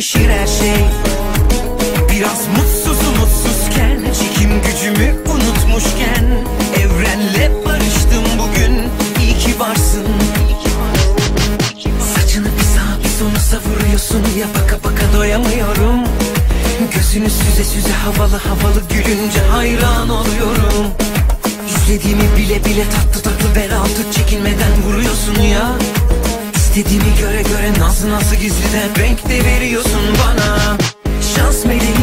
değişir her şey. Biraz mutsuz umutsuzken Çekim gücümü unutmuşken Evrenle barıştım bugün. İyi ki varsın. Saçını bir sağa bir sola savuruyorsun. Ya baka baka doyamıyorum. Gözünü süze süze havalı havalı gülünce hayran oluyorum. İstediğimi bile bile tatlı tatlı ver altı çekinmeden vuruyorsun ya İstediğimi göre göre nazlı nazlı gizliden renk de veriyorsun bana. Şans meleğim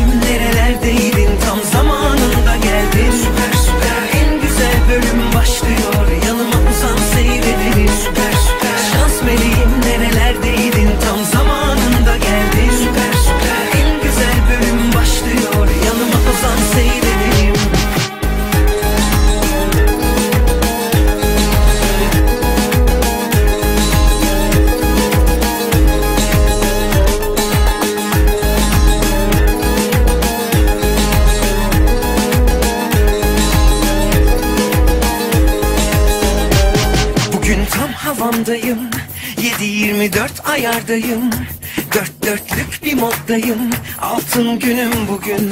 tam havamdayım 7-24 ayardayım. Dört dörtlük bir moddayım. Altın günüm bugün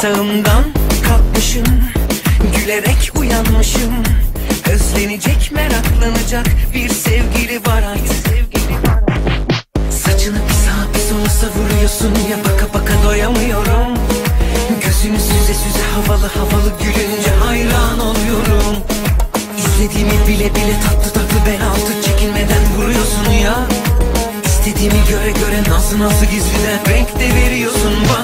Sağımdan kalkmışım. Gülerek uyanmışım. Özlenecek meraklanacak Bir sevgili var artık. Saçını bir sağa bir sola savuruyorsun. Ya baka baka doyamıyorum. Gözünü süze süze havalı havalı gülünce hayran oluyorum. İstediğimi bile bile tatlı İstediğimi göre göre nazlı nazlı gizliden renk de veriyorsun bana